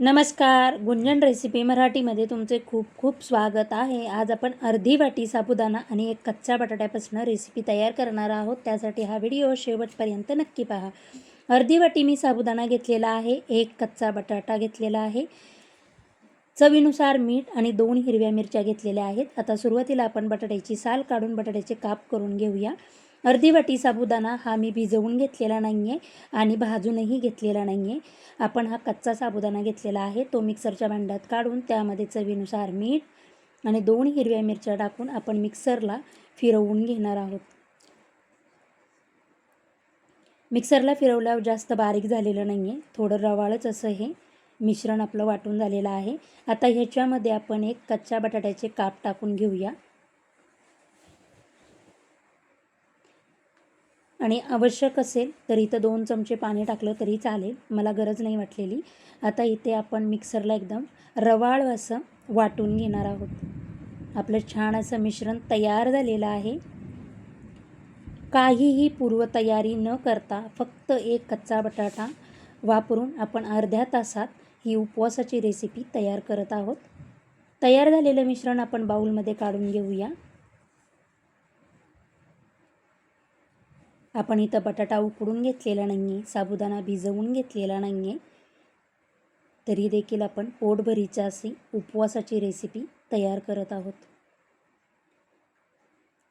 नमस्कार गुंजन रेसिपी मराठीमध्ये तुमचे खूप खूप स्वागत आहे. आज आपण अर्धी वाटी साबुदाणा आणि एक कच्च्या बटाट्यापासून रेसिपी तयार करणार आहोत. त्यासाठी हा व्हिडिओ शेवटपर्यंत नक्की पहा. अर्धी वाटी मी साबुदाणा घेतलेला आहे एक कच्चा बटाटा घेतलेला आहे. चवीनुसार मीठ आणि दोन हिरव्या मिरच्या घेतलेल्या आहेत. आता सुरुवातीला आपण बटाट्याची साल काढून बटाट्याचे काप करून घेऊया. अर्धी वाटी साबुदाणा हा मी भिजवून घेतलेला नाही आहे आणि भाजूनही घेतलेला नाही आहे आपण हा कच्चा साबुदाणा घेतलेला आहे. तो मिक्सरच्या भांड्यात काढून त्यामध्ये चवीनुसार मीठ आणि दोन हिरव्या मिरच्या टाकून आपण मिक्सरला फिरवून घेणार आहोत. मिक्सरला फिरवल्यावर जास्त बारीक झालेलं नाही आहे थोडं रवाळच असं हे मिश्रण आपलं वाटून झालेलं आहे. आता ह्याच्यामध्ये आपण एक कच्च्या बटाट्याचे काप टाकून घेऊया. आणि आवश्यक असेल तर इथं दोन चमचे पाणी टाकलं तरी चालेल. मला गरज नाही वाटलेली. आता इथे आपण मिक्सरला एकदम रवाळ असं वाटून घेणार आहोत. आपलं छान असं मिश्रण तयार झालेलं आहे. काहीही पूर्वतयारी न करता फक्त एक कच्चा बटाटा वापरून आपण अर्ध्या तासात ही उपवासाची रेसिपी तयार करत आहोत. तयार झालेलं मिश्रण आपण बाऊलमध्ये काढून घेऊया. आपण इथं बटाटा उकडून घेतलेला नाही आहे साबुदाणा भिजवून घेतलेला नाही आहे तरी देखील आपण पोटभरीच्या अशी उपवासाची रेसिपी तयार करत आहोत.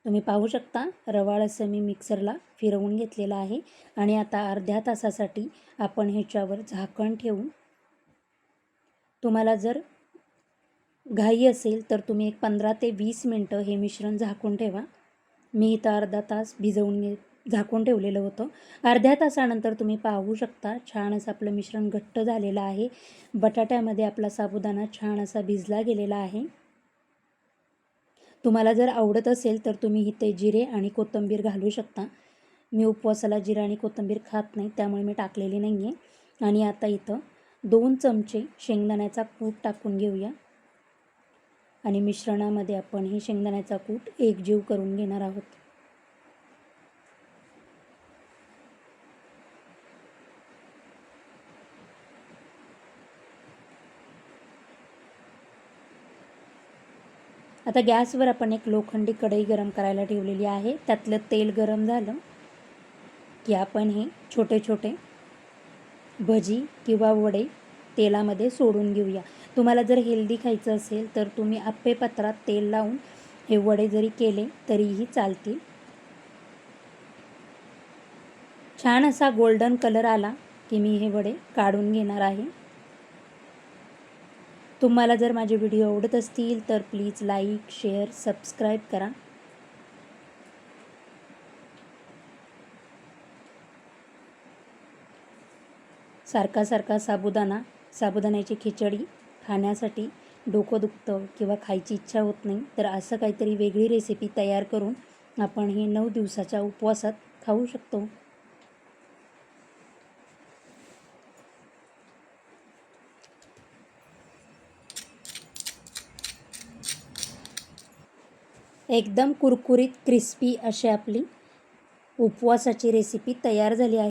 तुम्ही पाहू शकता रवाळ असं मी मिक्सरला फिरवून घेतलेला आहे आणि आता अर्ध्या तासासाठी आपण ह्याच्यावर झाकण ठेवून तुम्हाला जर घाई असेल तर तुम्ही एक पंधरा ते वीस मिनटं हे मिश्रण झाकून ठेवा. मी इथं अर्धा तास भिजवून घे झाकून ठेवलेलं होतं. अर्ध्या तासानंतर तुम्ही पाहू शकता छान असं आपलं मिश्रण घट्ट झालेलं आहे. बटाट्यामध्ये आपला साबुदाणा छान असा भिजला गेलेला आहे. तुम्हाला जर आवडत असेल तर तुम्ही इथे जिरे आणि कोथिंबीर घालू शकता. मी उपवासाला जिरे आणि कोथिंबीर खात नाही त्यामुळे मी टाकलेली नाही आहे आणि आता इथं दोन चमचे शेंगदाण्याचा कूट टाकून घेऊया. आणि मिश्रणामध्ये आपण हे शेंगदाण्याचा कूट एकजीव करून घेणार आहोत. आता गॅसवर आपण एक लोखंडी कढई गरम करायला ठेवलेली आहे. त्यातलं तेल गरम झालं की आपण हे छोटे छोटे भजी किंवा वडे तेलामध्ये सोडून घेऊया. तुम्हाला जर हेल्दी खायचं असेल तर तुम्ही आप्पे पत्रात तेल लावून हे वडे जरी केले तरीही चालतील. छान असा गोल्डन कलर आला की मी हे वडे काढून घेणार आहे. तुम्हाला जर माझे व्हिडिओ आवडत असतील तर प्लीज लाईक शेअर सबस्क्राईब करा. सारखा सारखा साबुदाणा साबुदाण्याची खिचडी खाण्यासाठी डोकं दुखतं किंवा खायची इच्छा होत नाही तर असं काहीतरी वेगळी रेसिपी तयार करून आपण हे नऊ दिवसाच्या उपवासात खाऊ शकतो. एकदम कुरकुरीत क्रिस्पी अशी आपली उपवासाची रेसिपी तयार झाली आहे.